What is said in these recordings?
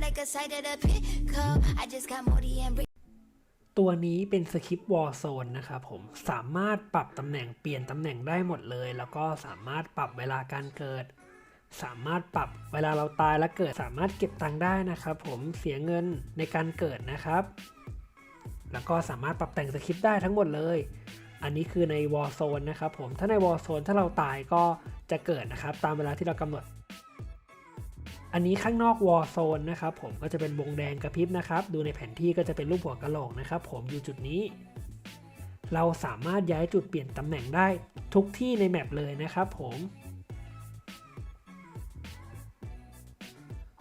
like a sight of the pickle. I just got Morty and ตัวนี้เป็นสคริปต์วอลโซนนะครับผมสามารถปรับตำแหน่งเปลี่ยนตำแหน่งได้หมดเลย แล้วก็สามารถปรับเวลาการเกิด สามารถปรับเวลาเราตายแล้วเกิดสามารถเก็บตังค์ได้นะครับผมเสียเงินในการเกิดนะครับ แล้วก็สามารถปรับแต่งสคริปต์ได้ทั้งหมดเลย อันนี้คือในวอลโซนนะครับผมถ้าในวอลโซนถ้าเราตายก็จะเกิดนะครับตามเวลาที่เรากำหนด อันนี้ข้างนอกวอลโซนนะครับผมก็จะเป็นวงแดงกระพริบนะครับ ดูในแผนที่ก็จะเป็นรูปหัวกะโหลกนะครับผมอยู่จุดนี้ เราสามารถย้ายจุดเปลี่ยนตำแหน่งได้ทุกที่ในแมปเลยนะครับผม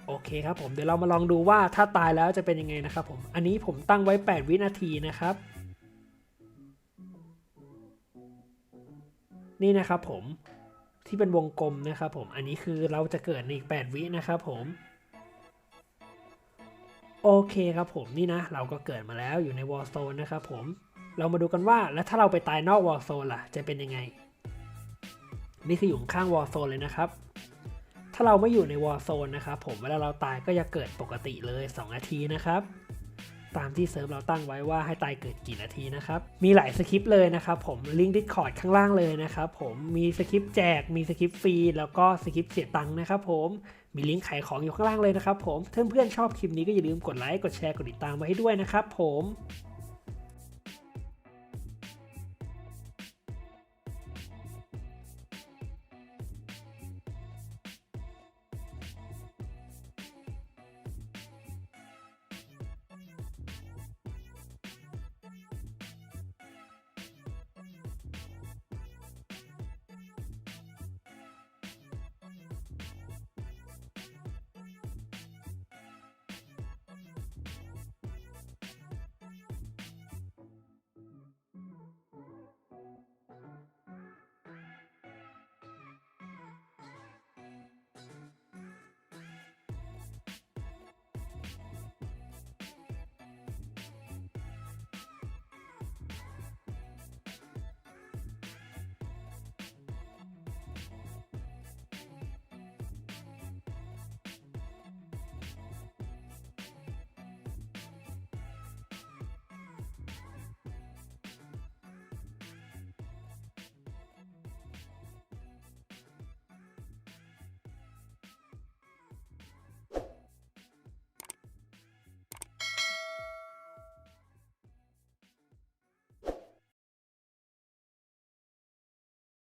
โอเคครับผมเดี๋ยวเรามาลองดูว่าถ้าตายแล้วจะเป็นยังไงนะครับผมอันนี้ผมตั้งไว้ 8 วินาทีนะครับ นี่นะครับผม ที่เป็นวงกลมนะครับผม อันนี้คือเราจะเกิดในอีก 8 วินะครับผม โอเคครับผมนี่นะ เราก็เกิดมาแล้วอยู่ในวอลโซนนะครับผม เรามาดูกันว่าแล้วถ้าเราไปตายนอกวอลโซนล่ะ จะเป็นยังไง นี่คืออยู่ข้างวอลโซนเลยนะครับ ถ้าเราไม่อยู่ในวอลโซนนะครับผม เวลาเราตายก็จะเกิดปกติเลย 2 นาทีนะครับ ตามที่เซิร์ฟเราตั้งไว้ว่าให้ตายเกิดกี่นาทีนะครับ มีหลายสคริปต์เลยนะครับผมลิงก์ดิสคอร์ดข้างล่างเลยนะครับผมมีสคริปต์แจก มีสคริปต์ฟรีแล้วก็สคริปต์เสียตังค์นะครับผมมีลิงก์ขายของอยู่ข้างล่างเลยนะครับผมเพื่อนๆชอบคลิปนี้ก็อย่าลืมกดไลค์กดแชร์กดติดตามไว้ให้ด้วยนะครับผม